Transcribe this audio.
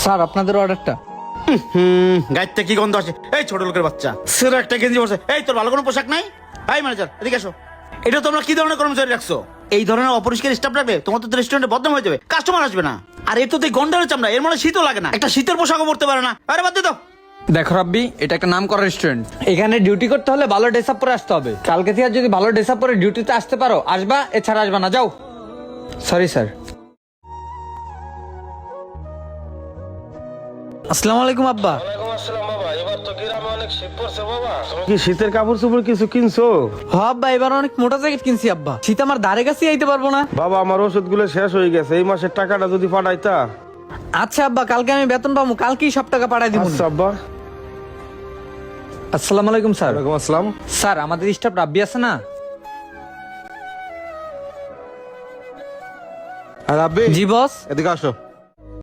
Sir আপনাদের অর্ডারটা হুম গাইতে কি গন্ধ আছে এই ছোট লোকের বাচ্চা সেরা একটা গেঞ্জি বসে এই তোর ভালো কোনো পোশাক নাই? এই ম্যানেজার এদিকে এসো। এটা তোমরা কি ধরনের কর্মচারী রাখছো? এই ধরনের অপরিষ্কার স্টাফ রাখবে তোমার তো রেস্টুরেন্টে বদনাম হয়ে যাবে কাস্টমার আসবে না। আর এর তো তুই গন্ডারের চামড়া এর মনে শীতও লাগে না। একটা শীতের পোশাকও পরতে পারে না। আরে বাদ দে তো। দেখো রাব্বি এটা একটা নাম করা রেস্টুরেন্ট এখানে ডিউটি করতে হলে ভালো ড্রেস আপ পরে আসতে হবে। কালকে থেকে যদি ভালো ড্রেস আপ পরে ডিউটিতে আসতে পারো আসবা এছাড়া আসবা না যাও। সরি স্যার আসসালামু আলাইকুম আব্বা। কি শীতের কাপড় চোপড় কিছু কিনছো? আব্বা এবার অনেক মোটা জ্যাকেট কিনছি আব্বা। শীত আমার ধারে কাছে আইতে পারব না। বাবা আমার ওষুধগুলো শেষ হয়ে গেছে। এই মাসের টাকাটা যদি পাঠাইতা? আচ্ছা আব্বা কালকে আমি বেতন পাবো কালকেই সব টাকা পাঠাই দিব আচ্ছা আব্বা। আসসালামু আলাইকুম স্যার। ওয়ালাইকুম আসসালাম। স্যার আমাদের স্টাফ রাব্বি আছে না? আর আব্বে জি বস। এদিকে আসো।